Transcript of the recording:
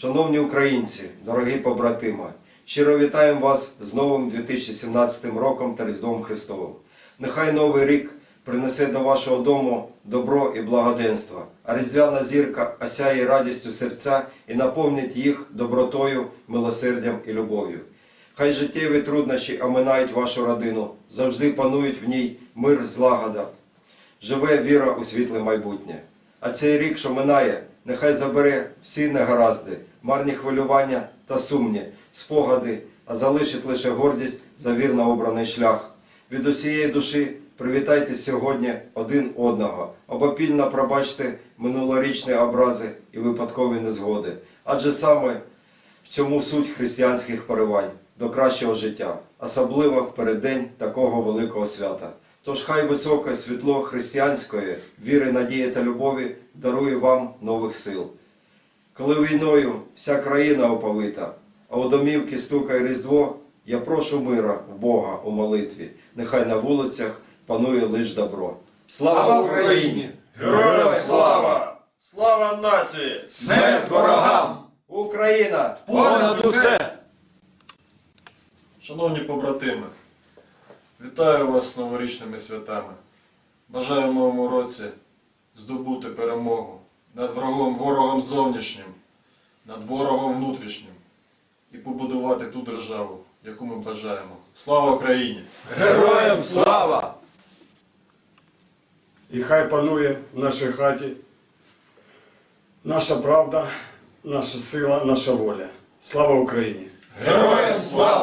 Шановні українці, дорогі побратими, щиро вітаємо вас з новим 2017 роком та Різдвом Христовим. Нехай новий рік принесе до вашого дому добро і благоденство, а різдвяна зірка осяє радістю серця і наповнить їх добротою, милосердям і любов'ю. Хай життєві труднощі оминають вашу родину, завжди панують в ній мир, злагода, живе віра у світле майбутнє. А цей рік, що минає, нехай забере всі негаразди, марні хвилювання та сумні, спогади, а залишить лише гордість за вірно обраний шлях. Від усієї душі привітайте сьогодні один одного, обопільно пробачте минулорічні образи і випадкові незгоди. Адже саме в цьому суть християнських поривань до кращого життя, особливо в переддень такого великого свята. Тож хай високе світло християнської віри, надії та любові дарує вам нових сил. Коли війною вся країна оповита, а у домівки стукає Різдво, я прошу мира в Бога у молитві, нехай на вулицях панує лиш добро. Слава Україні! Героям слава! Слава нації! Смерть ворогам! Україна! Понад усе! Шановні побратими, вітаю вас з новорічними святами. Бажаю в новому році здобути перемогу над врагом, ворогом зовнішнім, над ворогом внутрішнім і побудувати ту державу, яку ми бажаємо. Слава Україні! Героям слава! І хай панує в нашій хаті наша правда, наша сила, наша воля. Слава Україні! Героям слава!